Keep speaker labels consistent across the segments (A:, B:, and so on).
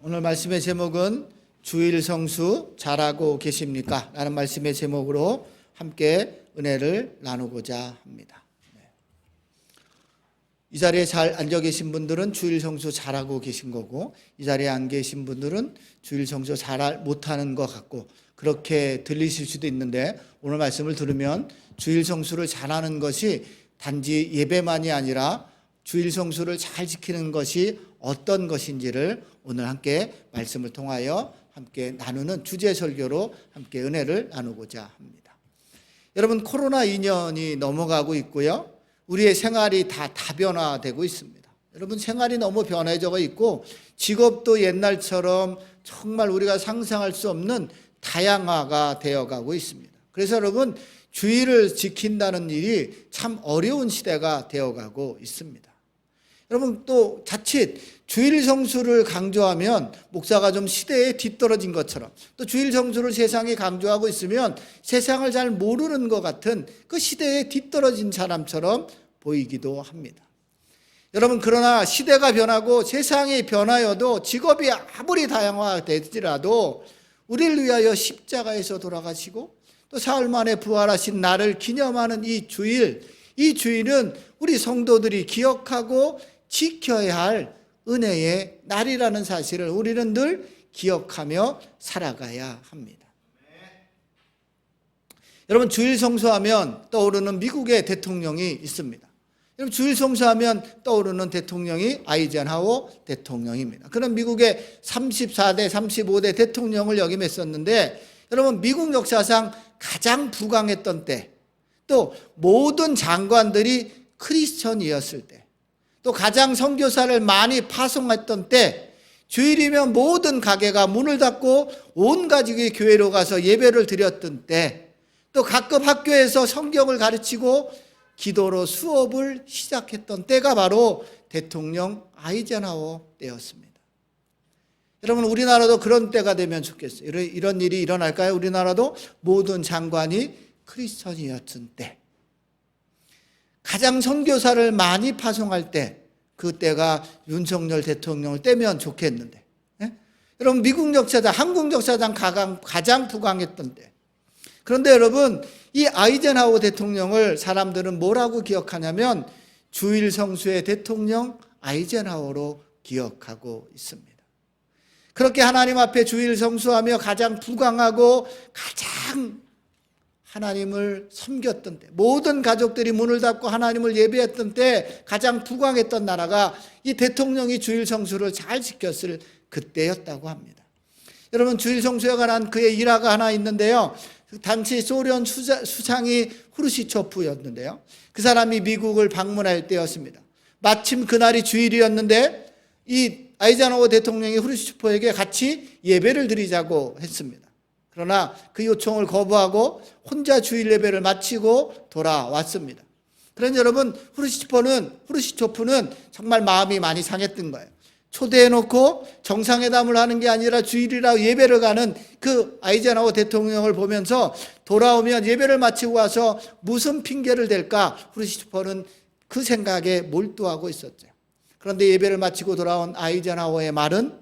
A: 오늘 말씀의 제목은 주일 성수 잘하고 계십니까? 라는 말씀의 제목으로 함께 은혜를 나누고자 합니다. 네. 이 자리에 잘 앉아 계신 분들은 주일 성수 잘하고 계신 거고 이 자리에 안 계신 분들은 주일 성수 잘 못하는 것 같고 그렇게 들리실 수도 있는데 오늘 말씀을 들으면 주일 성수를 잘하는 것이 단지 예배만이 아니라 주일 성수를 잘 지키는 것이 어떤 것인지를 오늘 함께 말씀을 통하여 함께 나누는 주제 설교로 함께 은혜를 나누고자 합니다. 여러분 코로나 2년이 넘어가고 있고요. 우리의 생활이 다 다변화되고 있습니다. 여러분 생활이 너무 변해져 있고 직업도 옛날처럼 정말 우리가 상상할 수 없는 다양화가 되어가고 있습니다. 그래서 여러분 주의를 지킨다는 일이 참 어려운 시대가 되어가고 있습니다. 여러분 또 자칫 주일 성수를 강조하면 목사가 좀 시대에 뒤떨어진 것처럼 또 주일 성수를 세상에 강조하고 있으면 세상을 잘 모르는 것 같은 그 시대에 뒤떨어진 사람처럼 보이기도 합니다. 여러분 그러나 시대가 변하고 세상이 변하여도 직업이 아무리 다양화되더라도 우리를 위하여 십자가에서 돌아가시고 또 사흘 만에 부활하신 나를 기념하는 이 주일 이 주일은 우리 성도들이 기억하고 지켜야 할 은혜의 날이라는 사실을 우리는 늘 기억하며 살아가야 합니다. 여러분 주일 성수하면 떠오르는 미국의 대통령이 있습니다. 여러분 주일 성수하면 떠오르는 대통령이 아이젠하워 대통령입니다. 그런 미국의 34대 35대 대통령을 역임했었는데 여러분 미국 역사상 가장 부강했던 때 또 모든 장관들이 크리스천이었을 때 또 가장 선교사를 많이 파송했던 때 주일이면 모든 가게가 문을 닫고 온 가족이 교회로 가서 예배를 드렸던 때또 각급 학교에서 성경을 가르치고 기도로 수업을 시작했던 때가 바로 대통령 아이젠하워 때였습니다. 여러분 우리나라도 그런 때가 되면 좋겠어요. 이런 일이 일어날까요? 우리나라도 모든 장관이 크리스천이었던 때 가장 선교사를 많이 파송할 때 그때가 윤석열 대통령을 떼면 좋겠는데 예? 여러분 미국 역사상 한국 역사상 가장, 가장 부강했던 때 그런데 여러분 이 아이젠하워 대통령을 사람들은 뭐라고 기억하냐면 주일 성수의 대통령 아이젠하워로 기억하고 있습니다. 그렇게 하나님 앞에 주일 성수하며 가장 부강하고 가장 하나님을 섬겼던 때, 모든 가족들이 문을 닫고 하나님을 예배했던 때 가장 부강했던 나라가 이 대통령이 주일 성수를 잘 지켰을 그때였다고 합니다. 여러분 주일 성수에 관한 그의 일화가 하나 있는데요. 당시 소련 수상이 후르시초프였는데요. 그 사람이 미국을 방문할 때였습니다. 마침 그날이 주일이었는데 이 아이자노워 대통령이 후르시초프에게 같이 예배를 드리자고 했습니다. 그러나 그 요청을 거부하고 혼자 주일 예배를 마치고 돌아왔습니다. 그런데 여러분 후르시초프는 후르시초프는 정말 마음이 많이 상했던 거예요. 초대해놓고 정상회담을 하는 게 아니라 주일이라 예배를 가는 그 아이젠하워 대통령을 보면서 돌아오면 예배를 마치고 와서 무슨 핑계를 댈까 후르시초프는 그 생각에 몰두하고 있었죠. 그런데 예배를 마치고 돌아온 아이젠하워의 말은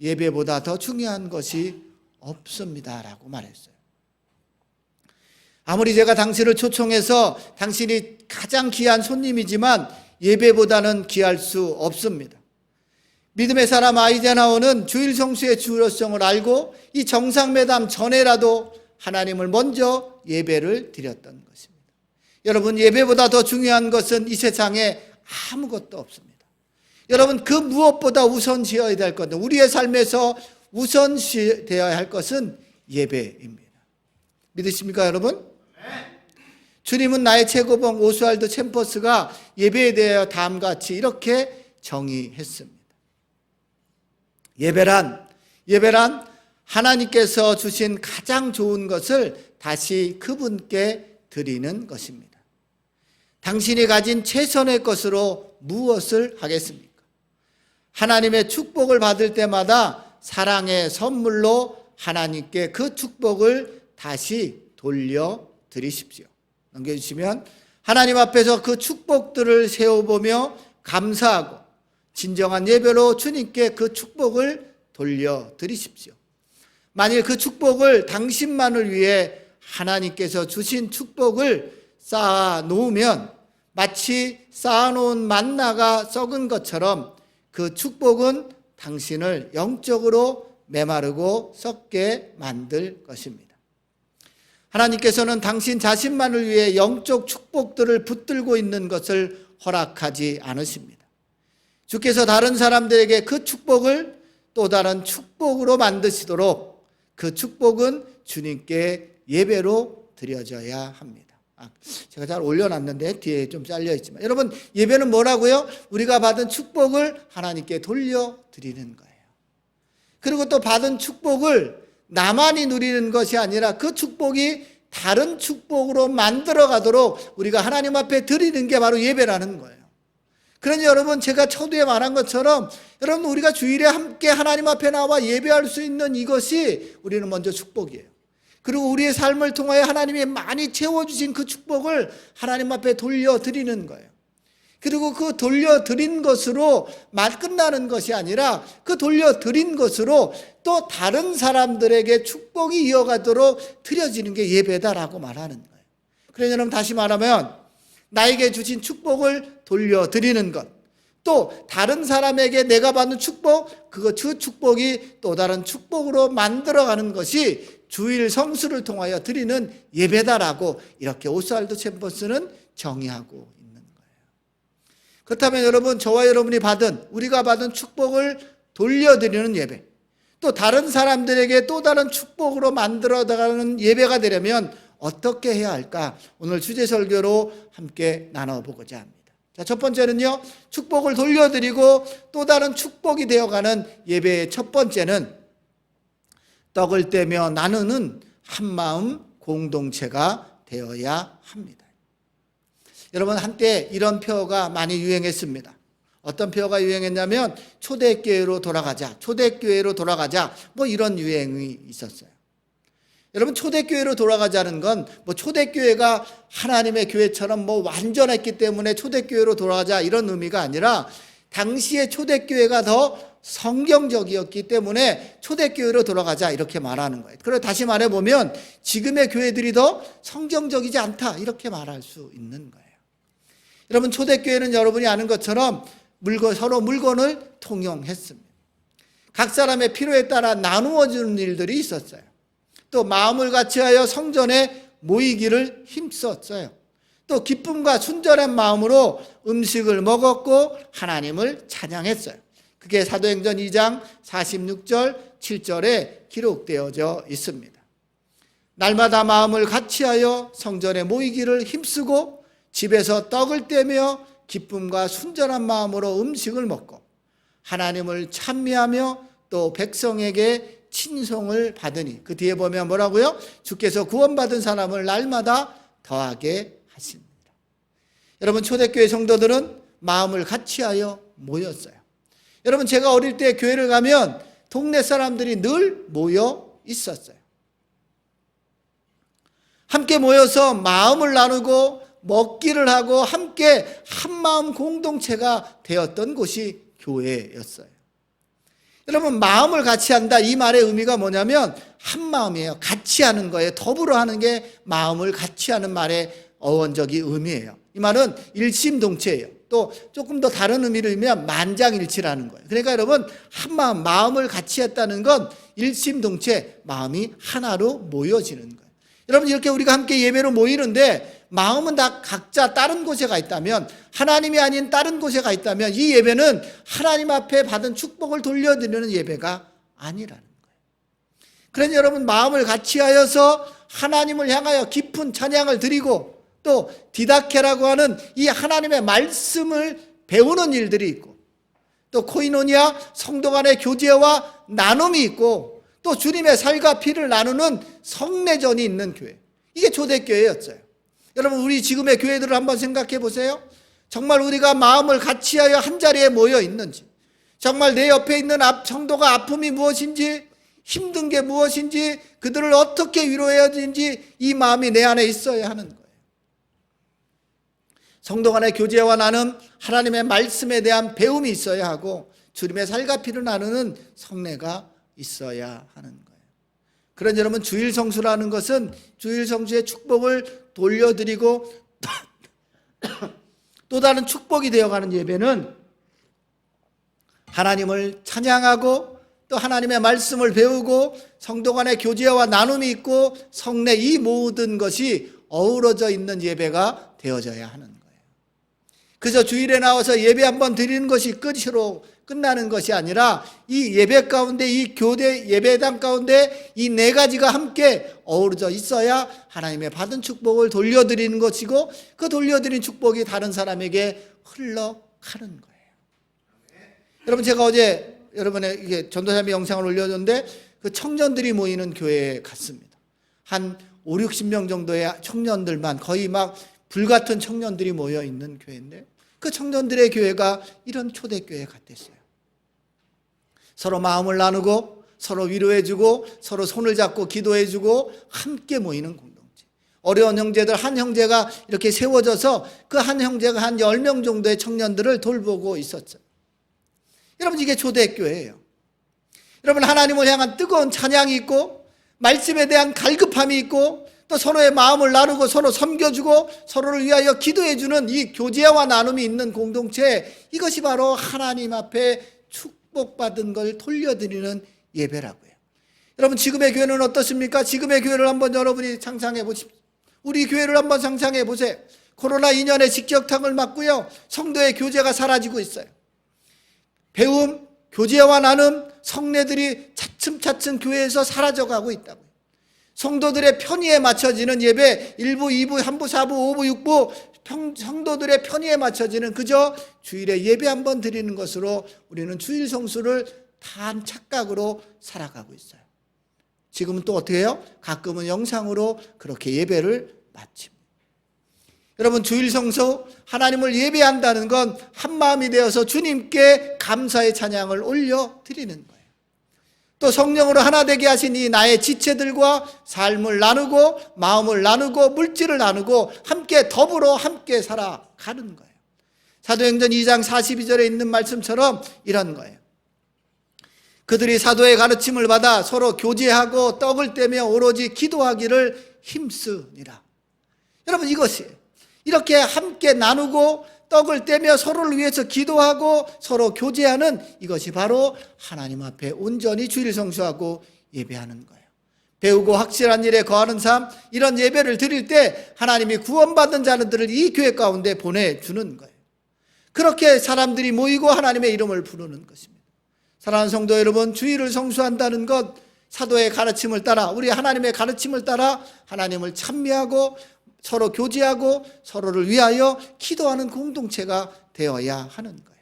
A: 예배보다 더 중요한 것이 없습니다라고 말했어요. 아무리 제가 당신을 초청해서 당신이 가장 귀한 손님이지만 예배보다는 귀할 수 없습니다. 믿음의 사람 아이제나오는 주일 성수의 주요성을 알고 이 정상매담 전에라도 하나님을 먼저 예배를 드렸던 것입니다. 여러분 예배보다 더 중요한 것은 이 세상에 아무것도 없습니다. 여러분 그 무엇보다 우선 지어야 될 것은 우리의 삶에서 우선되어야 할 것은 예배입니다. 믿으십니까, 여러분? 주님은 나의 최고봉 오스왈드 챔퍼스가 예배에 대하여 다음과 같이 이렇게 정의했습니다. 예배란, 예배란 하나님께서 주신 가장 좋은 것을 다시 그분께 드리는 것입니다. 당신이 가진 최선의 것으로 무엇을 하겠습니까? 하나님의 축복을 받을 때마다 사랑의 선물로 하나님께 그 축복을 다시 돌려 드리십시오. 넘겨주시면 하나님 앞에서 그 축복들을 세워보며 감사하고 진정한 예배로 주님께 그 축복을 돌려 드리십시오. 만일 그 축복을 당신만을 위해 하나님께서 주신 축복을 쌓아 놓으면 마치 쌓아 놓은 만나가 썩은 것처럼 그 축복은 당신을 영적으로 메마르고 썩게 만들 것입니다. 하나님께서는 당신 자신만을 위해 영적 축복들을 붙들고 있는 것을 허락하지 않으십니다. 주께서 다른 사람들에게 그 축복을 또 다른 축복으로 만드시도록 그 축복은 주님께 예배로 드려져야 합니다. 아, 제가 잘 올려놨는데 뒤에 좀 잘려 있지만 여러분 예배는 뭐라고요? 우리가 받은 축복을 하나님께 돌려드리는 거예요. 그리고 또 받은 축복을 나만이 누리는 것이 아니라 그 축복이 다른 축복으로 만들어 가도록 우리가 하나님 앞에 드리는 게 바로 예배라는 거예요. 그러니 여러분 제가 초두에 말한 것처럼 여러분 우리가 주일에 함께 하나님 앞에 나와 예배할 수 있는 이것이 우리는 먼저 축복이에요. 그리고 우리의 삶을 통하여 하나님이 많이 채워주신 그 축복을 하나님 앞에 돌려드리는 거예요. 그리고 그 돌려드린 것으로 말 끝나는 것이 아니라 그 돌려드린 것으로 또 다른 사람들에게 축복이 이어가도록 드려지는 게 예배다라고 말하는 거예요. 그래서 여러분 다시 말하면 나에게 주신 축복을 돌려드리는 것. 또 다른 사람에게 내가 받는 축복, 그거 그 축복이 또 다른 축복으로 만들어가는 것이 주일 성수를 통하여 드리는 예배다라고 이렇게 오스알도 챔버스는 정의하고 있는 거예요. 그렇다면 여러분 저와 여러분이 받은 우리가 받은 축복을 돌려드리는 예배, 또 다른 사람들에게 또 다른 축복으로 만들어가는 예배가 되려면 어떻게 해야 할까? 오늘 주제 설교로 함께 나눠보고자 합니다. 자, 첫 번째는요, 축복을 돌려드리고 또 다른 축복이 되어가는 예배의 첫 번째는 떡을 떼며 나누는 한마음 공동체가 되어야 합니다. 여러분, 한때 이런 표가 많이 유행했습니다. 어떤 표가 유행했냐면 초대교회로 돌아가자, 초대교회로 돌아가자, 뭐 이런 유행이 있었어요. 여러분 초대교회로 돌아가자는 건 뭐 초대교회가 하나님의 교회처럼 뭐 완전했기 때문에 초대교회로 돌아가자 이런 의미가 아니라 당시의 초대교회가 더 성경적이었기 때문에 초대교회로 돌아가자 이렇게 말하는 거예요. 그리고 다시 말해 보면 지금의 교회들이 더 성경적이지 않다 이렇게 말할 수 있는 거예요. 여러분 초대교회는 여러분이 아는 것처럼 물건 서로 물건을 통용했습니다. 각 사람의 필요에 따라 나누어 주는 일들이 있었어요. 또 마음을 같이하여 성전에 모이기를 힘썼어요. 또 기쁨과 순전한 마음으로 음식을 먹었고 하나님을 찬양했어요. 그게 사도행전 2장 46절 7절에 기록되어져 있습니다. 날마다 마음을 같이하여 성전에 모이기를 힘쓰고 집에서 떡을 떼며 기쁨과 순전한 마음으로 음식을 먹고 하나님을 찬미하며 또 백성에게 친송을 받으니 그 뒤에 보면 뭐라고요? 주께서 구원받은 사람을 날마다 더하게 하십니다. 여러분 초대교회 성도들은 마음을 같이하여 모였어요. 여러분 제가 어릴 때 교회를 가면 동네 사람들이 늘 모여 있었어요. 함께 모여서 마음을 나누고 먹기를 하고 함께 한 마음 공동체가 되었던 곳이 교회였어요. 여러분 마음을 같이 한다 이 말의 의미가 뭐냐면 한 마음이에요. 같이 하는 거예요. 더불어 하는 게 마음을 같이 하는 말의 어원적인 의미예요. 이 말은 일심동체예요. 또 조금 더 다른 의미를 의미하면 만장일치라는 거예요. 그러니까 여러분 한 마음 마음을 같이 했다는 건 일심동체 마음이 하나로 모여지는 거예요. 여러분 이렇게 우리가 함께 예배로 모이는데 마음은 다 각자 다른 곳에 가 있다면 하나님이 아닌 다른 곳에 가 있다면 이 예배는 하나님 앞에 받은 축복을 돌려드리는 예배가 아니라는 거예요. 그러니 여러분 마음을 같이 하여서 하나님을 향하여 깊은 찬양을 드리고 또 디다케라고 하는 이 하나님의 말씀을 배우는 일들이 있고 또 코이노니아 성도 간의 교제와 나눔이 있고 또 주님의 살과 피를 나누는 성례전이 있는 교회. 이게 초대교회였어요. 여러분 우리 지금의 교회들을 한번 생각해 보세요. 정말 우리가 마음을 같이하여 한 자리에 모여 있는지, 정말 내 옆에 있는 성도가 아픔이 무엇인지, 힘든 게 무엇인지, 그들을 어떻게 위로해야 되는지 이 마음이 내 안에 있어야 하는 거예요. 성도 간의 교제와 나는 하나님의 말씀에 대한 배움이 있어야 하고 주님의 살과 피를 나누는 성례가 있어야 하는 거예요. 그런 여러분 주일 성수라는 것은 주일 성수의 축복을 돌려드리고 또 다른 축복이 되어가는 예배는 하나님을 찬양하고 또 하나님의 말씀을 배우고 성도 간의 교제와 나눔이 있고 성례 이 모든 것이 어우러져 있는 예배가 되어져야 하는 거예요. 그저 주일에 나와서 예배 한번 드리는 것이 끝으로 끝나는 것이 아니라 이 예배 가운데 이 교대 예배당 가운데 이 네 가지가 함께 어우러져 있어야 하나님의 받은 축복을 돌려드리는 것이고 그 돌려드린 축복이 다른 사람에게 흘러가는 거예요. 여러분 제가 어제 여러분의 이게 전도사님의 영상을 올려줬는데 그 청년들이 모이는 교회에 갔습니다. 한 5, 60명 정도의 청년들만 거의 막 불같은 청년들이 모여 있는 교회인데 그 청년들의 교회가 이런 초대교회 같았어요. 서로 마음을 나누고 서로 위로해주고 서로 손을 잡고 기도해주고 함께 모이는 공동체. 어려운 형제들 한 형제가 이렇게 세워져서 그 한 형제가 한 10명 정도의 청년들을 돌보고 있었죠. 여러분 이게 초대교회예요. 여러분 하나님을 향한 뜨거운 찬양이 있고 말씀에 대한 갈급함이 있고 또 서로의 마음을 나누고 서로 섬겨주고 서로를 위하여 기도해주는 이 교제와 나눔이 있는 공동체 이것이 바로 하나님 앞에 축복받은 걸 돌려드리는 예배라고요. 여러분 지금의 교회는 어떻습니까? 지금의 교회를 한번 여러분이 상상해 보십시오. 우리 교회를 한번 상상해 보세요. 코로나 2년의 직격탄을 맞고요. 성도의 교제가 사라지고 있어요. 배움, 교제와 나눔, 성례들이 차츰차츰 교회에서 사라져가고 있다고요. 성도들의 편의에 맞춰지는 예배 1부, 2부, 3부, 4부, 5부, 6부 평, 성도들의 편의에 맞춰지는 그저 주일에 예배 한 번 드리는 것으로 우리는 주일 성수를 단 착각으로 살아가고 있어요. 지금은 또 어떻게 해요? 가끔은 영상으로 그렇게 예배를 마칩니다. 여러분 주일 성수 하나님을 예배한다는 건 한 마음이 되어서 주님께 감사의 찬양을 올려 드리는 거예요. 또 성령으로 하나 되게 하신 이 나의 지체들과 삶을 나누고 마음을 나누고 물질을 나누고 함께 더불어 함께 살아가는 거예요. 사도행전 2장 42절에 있는 말씀처럼 이런 거예요. 그들이 사도의 가르침을 받아 서로 교제하고 떡을 떼며 오로지 기도하기를 힘쓰니라. 여러분 이것이 이렇게 함께 나누고 떡을 떼며 서로를 위해서 기도하고 서로 교제하는 이것이 바로 하나님 앞에 온전히 주일 성수하고 예배하는 거예요. 배우고 확실한 일에 거하는 삶, 이런 예배를 드릴 때 하나님이 구원받은 자들을 이 교회 가운데 보내주는 거예요. 그렇게 사람들이 모이고 하나님의 이름을 부르는 것입니다. 사랑하는 성도 여러분, 주일을 성수한다는 것, 사도의 가르침을 따라, 우리 하나님의 가르침을 따라 하나님을 찬미하고 서로 교제하고 서로를 위하여 기도하는 공동체가 되어야 하는 거예요.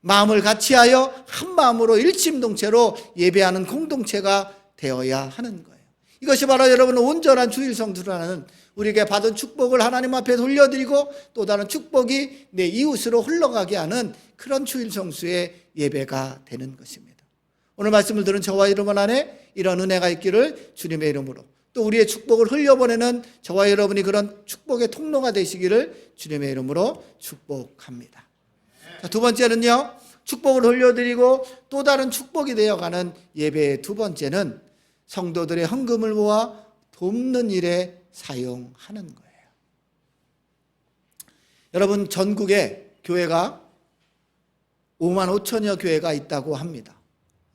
A: 마음을 같이하여 한 마음으로 일심동체로 예배하는 공동체가 되어야 하는 거예요. 이것이 바로 여러분 온전한 주일 성수라는 우리에게 받은 축복을 하나님 앞에 돌려드리고 또 다른 축복이 내 이웃으로 흘러가게 하는 그런 주일 성수의 예배가 되는 것입니다. 오늘 말씀을 들은 저와 여러분 안에 이런 은혜가 있기를 주님의 이름으로 또 우리의 축복을 흘려보내는 저와 여러분이 그런 축복의 통로가 되시기를 주님의 이름으로 축복합니다. 자, 두 번째는요, 축복을 흘려드리고 또 다른 축복이 되어가는 예배의 두 번째는 성도들의 헌금을 모아 돕는 일에 사용하는 거예요. 여러분, 전국에 교회가 5만 5천여 교회가 있다고 합니다.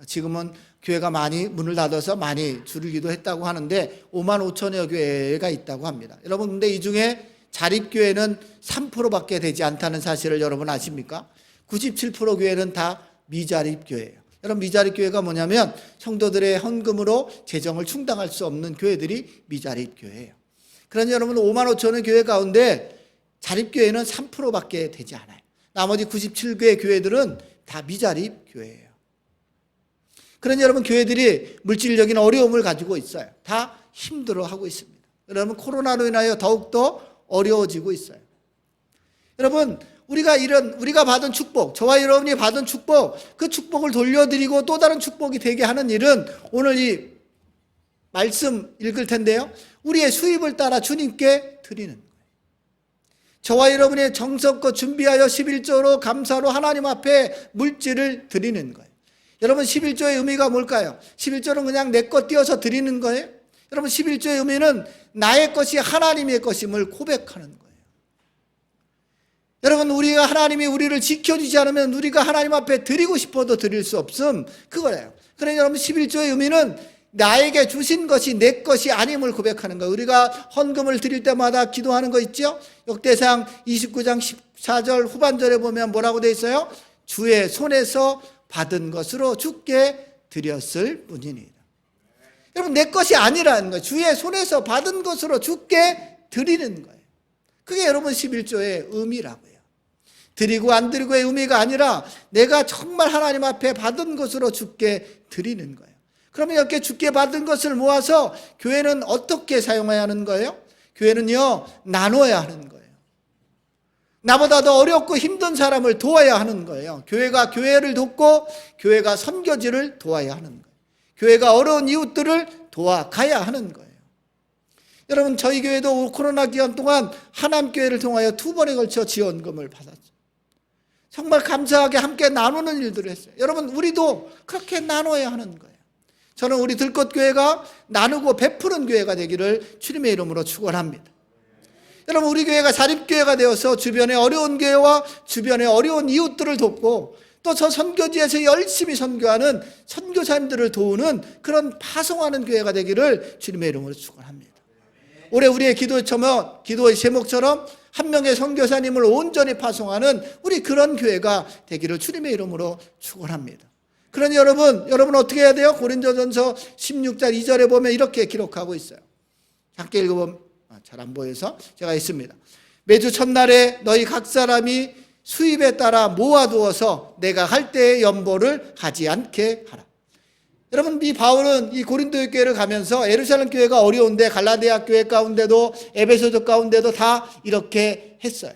A: 지금은 교회가 많이 문을 닫아서 많이 줄이기도 했다고 하는데 5만 5천여 교회가 있다고 합니다. 여러분 근데 이 중에 자립교회는 3%밖에 되지 않다는 사실을 여러분 아십니까? 97% 교회는 다 미자립교회예요. 여러분 미자립교회가 뭐냐면 성도들의 헌금으로 재정을 충당할 수 없는 교회들이 미자립교회예요. 그러니 여러분 5만 5천의 교회 가운데 자립교회는 3%밖에 되지 않아요. 나머지 97개의 교회들은 다 미자립교회예요. 그러니 여러분 교회들이 물질적인 어려움을 가지고 있어요. 다 힘들어하고 있습니다. 여러분 코로나로 인하여 더욱더 어려워지고 있어요. 여러분 우리가 이런 우리가 받은 축복, 저와 여러분이 받은 축복, 그 축복을 돌려드리고 또 다른 축복이 되게 하는 일은 오늘 이 말씀 읽을 텐데요. 우리의 수입을 따라 주님께 드리는. 저와 여러분의 정성껏 준비하여 11조로 감사로 하나님 앞에 물질을 드리는 거예요. 여러분 11조의 의미가 뭘까요? 11조는 그냥 내 것 띄어서 드리는 거예요. 여러분 11조의 의미는 나의 것이 하나님의 것임을 고백하는 거예요. 여러분 우리가 하나님이 우리를 지켜주지 않으면 우리가 하나님 앞에 드리고 싶어도 드릴 수 없음 그거예요. 그러니 여러분 11조의 의미는 나에게 주신 것이 내 것이 아님을 고백하는 거예요. 우리가 헌금을 드릴 때마다 기도하는 거 있죠? 역대상 29장 14절 후반절에 보면 뭐라고 돼 있어요? 주의 손에서 받은 것으로 주께 드렸을 뿐이니라. 여러분 내 것이 아니라는 거예요. 주의 손에서 받은 것으로 주께 드리는 거예요. 그게 여러분 11조의 의미라고요. 드리고 안 드리고의 의미가 아니라 내가 정말 하나님 앞에 받은 것으로 주께 드리는 거예요. 그러면 이렇게 주께 받은 것을 모아서 교회는 어떻게 사용해야 하는 거예요? 교회는요, 나눠야 하는 거예요. 나보다 더 어렵고 힘든 사람을 도와야 하는 거예요. 교회가 교회를 돕고 교회가 선교지를 도와야 하는 거예요. 교회가 어려운 이웃들을 도와가야 하는 거예요. 여러분 저희 교회도 코로나 기간 동안 하남교회를 통하여 두 번에 걸쳐 지원금을 받았죠. 정말 감사하게 함께 나누는 일들을 했어요. 여러분 우리도 그렇게 나눠야 하는 거예요. 저는 우리 들꽃 교회가 나누고 베푸는 교회가 되기를 주님의 이름으로 축원합니다. 여러분 우리 교회가 자립교회가 되어서 주변의 어려운 교회와 주변의 어려운 이웃들을 돕고 또 저 선교지에서 열심히 선교하는 선교사님들을 도우는 그런 파송하는 교회가 되기를 주님의 이름으로 축원합니다. 올해 우리의 기도처럼 기도의 제목처럼 한 명의 선교사님을 온전히 파송하는 우리 그런 교회가 되기를 주님의 이름으로 축원합니다. 그러니 여러분, 여러분 어떻게 해야 돼요? 고린도전서 16장 2절에 보면 이렇게 기록하고 있어요. 함께 읽어보면 아, 잘 안 보여서 제가 있습니다. 매주 첫날에 너희 각 사람이 수입에 따라 모아두어서 내가 할 때의 연보를 하지 않게 하라. 여러분 이 바울은 이 고린도 교회를 가면서 예루살렘 교회가 어려운데 갈라디아 교회 가운데도 에베소서 가운데도 다 이렇게 했어요.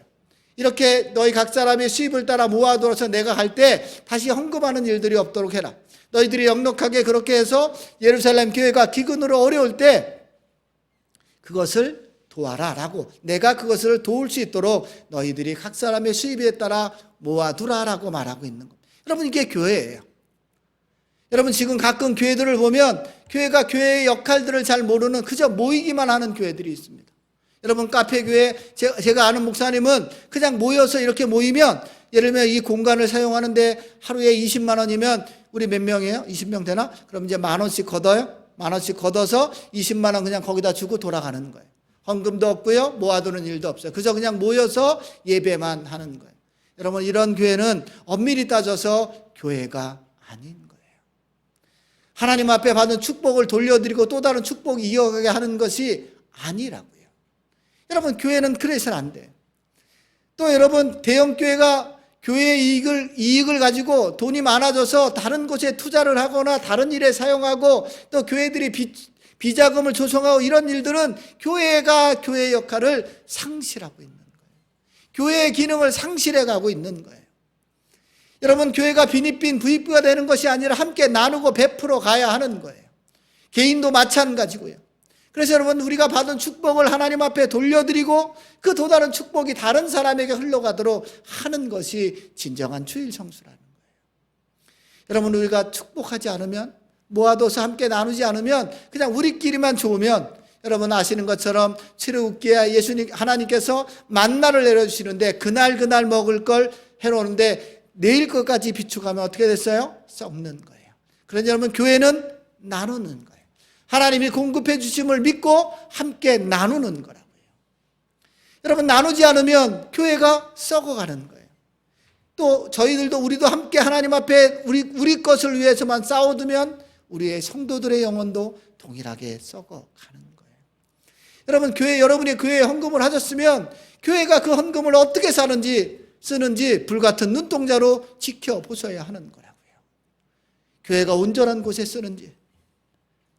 A: 이렇게 너희 각 사람의 수입을 따라 모아두어서 내가 갈때 다시 헌금하는 일들이 없도록 해라. 너희들이 역력하게 그렇게 해서 예루살렘 교회가 기근으로 어려울 때 그것을 도와라 라고 내가 그것을 도울 수 있도록 너희들이 각 사람의 수입에 따라 모아두라 라고 말하고 있는 겁니다. 여러분 이게 교회예요. 여러분 지금 가끔 교회들을 보면 교회가 교회의 역할들을 잘 모르는 그저 모이기만 하는 교회들이 있습니다. 여러분 카페 교회 제가 아는 목사님은 그냥 모여서 이렇게 모이면 예를 들면 이 공간을 사용하는데 하루에 20만 원이면 우리 몇 명이에요? 20명 되나? 그럼 이제 만 원씩 걷어요? 만 원씩 걷어서 20만 원 그냥 거기다 주고 돌아가는 거예요. 헌금도 없고요. 모아두는 일도 없어요. 그저 그냥 모여서 예배만 하는 거예요. 여러분 이런 교회는 엄밀히 따져서 교회가 아닌 거예요. 하나님 앞에 받은 축복을 돌려드리고 또 다른 축복 이어가게 하는 것이 아니라고요. 여러분 교회는 그래서는 안 돼요. 또 여러분 대형 교회가 교회의 이익을 이익을 가지고 돈이 많아져서 다른 곳에 투자를 하거나 다른 일에 사용하고 또 교회들이 비, 비자금을 조성하고 이런 일들은 교회가 교회의 역할을 상실하고 있는 거예요. 교회의 기능을 상실해 가고 있는 거예요. 여러분 교회가 빈입빈 부입부가 되는 것이 아니라 함께 나누고 베풀어 가야 하는 거예요. 개인도 마찬가지고요. 그래서 여러분 우리가 받은 축복을 하나님 앞에 돌려드리고 그또 다른 축복이 다른 사람에게 흘러가도록 하는 것이 진정한 주일 성수라는 거예요. 여러분 우리가 축복하지 않으면 모아둬서 함께 나누지 않으면 그냥 우리끼리만 좋으면 여러분 아시는 것처럼 출애굽기에 예수님 하나님께서 만나를 내려주시는데 그날 그날 먹을 걸 해놓는데 내일 것까지 비추가면 어떻게 됐어요? 썩는 거예요. 그러니 여러분 교회는 나누는 거예요. 하나님이 공급해 주심을 믿고 함께 나누는 거라고요. 여러분 나누지 않으면 교회가 썩어가는 거예요. 또 저희들도 우리도 함께 하나님 앞에 우리 우리 것을 위해서만 싸워두면 우리의 성도들의 영혼도 동일하게 썩어가는 거예요. 여러분 교회 여러분이 교회에 헌금을 하셨으면 교회가 그 헌금을 어떻게 사는지 쓰는지 불같은 눈동자로 지켜보셔야 하는 거라고요. 교회가 온전한 곳에 쓰는지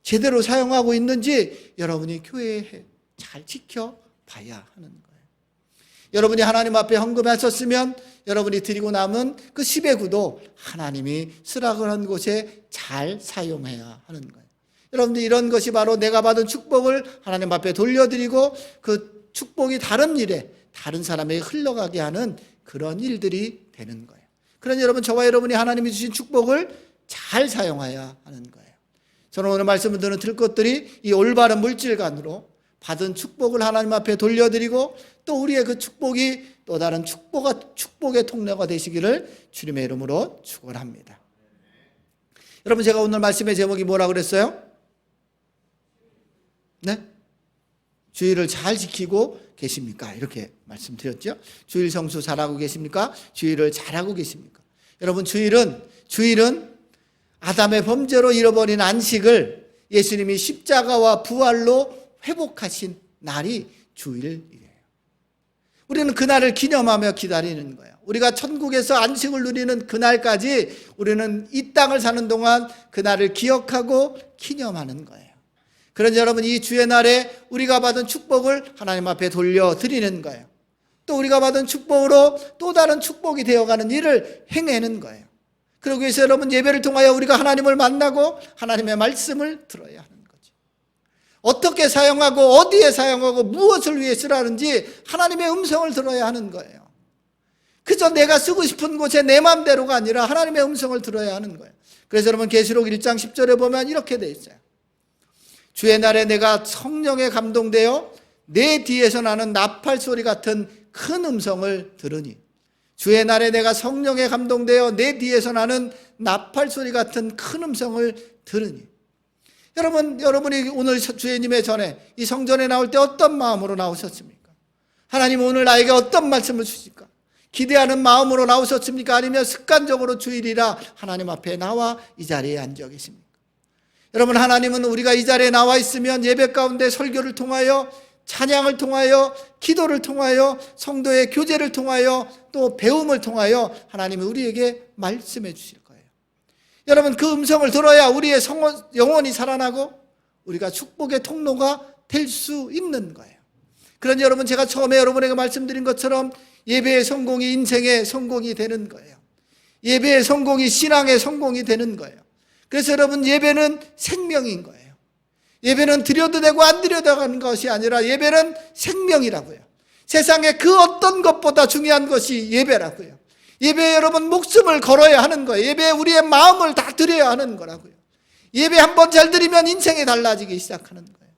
A: 제대로 사용하고 있는지 여러분이 교회에 잘 지켜봐야 하는 거예요. 여러분이 하나님 앞에 헌금하셨으면 여러분이 드리고 남은 그 10의 구도 하나님이 쓰라고 한 곳에 잘 사용해야 하는 거예요. 여러분들 이런 것이 바로 내가 받은 축복을 하나님 앞에 돌려드리고 그 축복이 다른 일에 다른 사람에게 흘러가게 하는 그런 일들이 되는 거예요. 그러니 여러분 저와 여러분이 하나님이 주신 축복을 잘 사용해야 하는 거예요. 저는 오늘 말씀을 들은 들 것들이 이 올바른 물질관으로 받은 축복을 하나님 앞에 돌려드리고 또 우리의 그 축복이 또 다른 축복, 축복의 통로가 되시기를 주님의 이름으로 축원합니다. 여러분 제가 오늘 말씀의 제목이 뭐라 그랬어요? 네? 주의를 잘 지키고 계십니까? 이렇게 말씀드렸죠. 주일 성수 잘하고 계십니까? 주의를 잘하고 계십니까? 여러분 주일은 주일은 아담의 범죄로 잃어버린 안식을 예수님이 십자가와 부활로 회복하신 날이 주일이래요. 우리는 그날을 기념하며 기다리는 거예요. 우리가 천국에서 안식을 누리는 그날까지 우리는 이 땅을 사는 동안 그날을 기억하고 기념하는 거예요. 그런 여러분 이 주의 날에 우리가 받은 축복을 하나님 앞에 돌려 드리는 거예요. 또 우리가 받은 축복으로 또 다른 축복이 되어가는 일을 행하는 거예요. 그러기 위해서 여러분 예배를 통하여 우리가 하나님을 만나고 하나님의 말씀을 들어야 하는 거죠. 어떻게 사용하고 어디에 사용하고 무엇을 위해 쓰라는지 하나님의 음성을 들어야 하는 거예요. 그저 내가 쓰고 싶은 곳에 내 마음대로가 아니라 하나님의 음성을 들어야 하는 거예요. 그래서 여러분 계시록 1장 10절에 보면 이렇게 돼 있어요. 주의 날에 내가 성령에 감동되어 내 뒤에서 나는 나팔 소리 같은 큰 음성을 들으니 주의 날에 내가 성령에 감동되어 내 뒤에서 나는 나팔 소리 같은 큰 음성을 들으니 여러분 여러분이 오늘 주님의 전에 이 성전에 나올 때 어떤 마음으로 나오셨습니까? 하나님 오늘 나에게 어떤 말씀을 주실까? 기대하는 마음으로 나오셨습니까? 아니면 습관적으로 주일이라 하나님 앞에 나와 이 자리에 앉아 계십니까? 여러분 하나님은 우리가 이 자리에 나와 있으면 예배 가운데 설교를 통하여 찬양을 통하여 기도를 통하여 성도의 교제를 통하여 또 배움을 통하여 하나님이 우리에게 말씀해 주실 거예요. 여러분 그 음성을 들어야 우리의 성원, 영혼이 살아나고 우리가 축복의 통로가 될 수 있는 거예요. 그런데 여러분 제가 처음에 여러분에게 말씀드린 것처럼 예배의 성공이 인생의 성공이 되는 거예요. 예배의 성공이 신앙의 성공이 되는 거예요. 그래서 여러분 예배는 생명인 거예요. 예배는 드려도 되고 안 드려도 하는 것이 아니라 예배는 생명이라고요. 세상에 그 어떤 것보다 중요한 것이 예배라고요. 예배에 여러분 목숨을 걸어야 하는 거예요. 예배에 우리의 마음을 다 드려야 하는 거라고요. 예배 한 번 잘 드리면 인생이 달라지기 시작하는 거예요.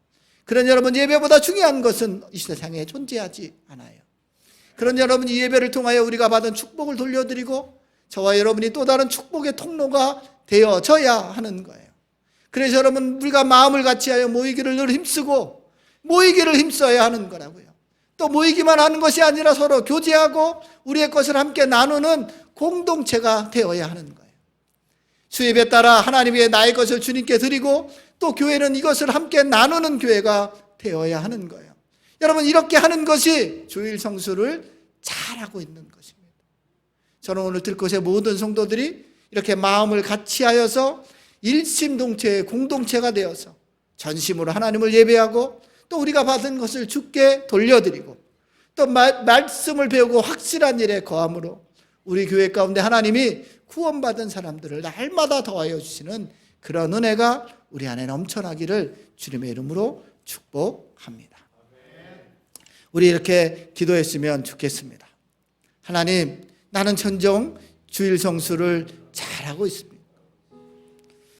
A: 그런 여러분 예배보다 중요한 것은 이 세상에 존재하지 않아요. 그런 여러분 이 예배를 통하여 우리가 받은 축복을 돌려드리고 저와 여러분이 또 다른 축복의 통로가 되어져야 하는 거예요. 그래서 여러분 우리가 마음을 같이하여 모이기를 늘 힘쓰고 모이기를 힘써야 하는 거라고요. 또 모이기만 하는 것이 아니라 서로 교제하고 우리의 것을 함께 나누는 공동체가 되어야 하는 거예요. 수입에 따라 하나님의 나의 것을 주님께 드리고 또 교회는 이것을 함께 나누는 교회가 되어야 하는 거예요. 여러분 이렇게 하는 것이 주일 성수를 잘하고 있는 것입니다. 저는 오늘 들 것의 모든 성도들이 이렇게 마음을 같이 하여서 일심동체의 공동체가 되어서 전심으로 하나님을 예배하고 또 우리가 받은 것을 주께 돌려드리고 또 말씀을 배우고 확실한 일에 거함으로 우리 교회 가운데 하나님이 구원받은 사람들을 날마다 더하여 주시는 그런 은혜가 우리 안에 넘쳐나기를 주님의 이름으로 축복합니다. 우리 이렇게 기도했으면 좋겠습니다. 하나님, 나는 천정 주일 성수를 잘하고 있습니다.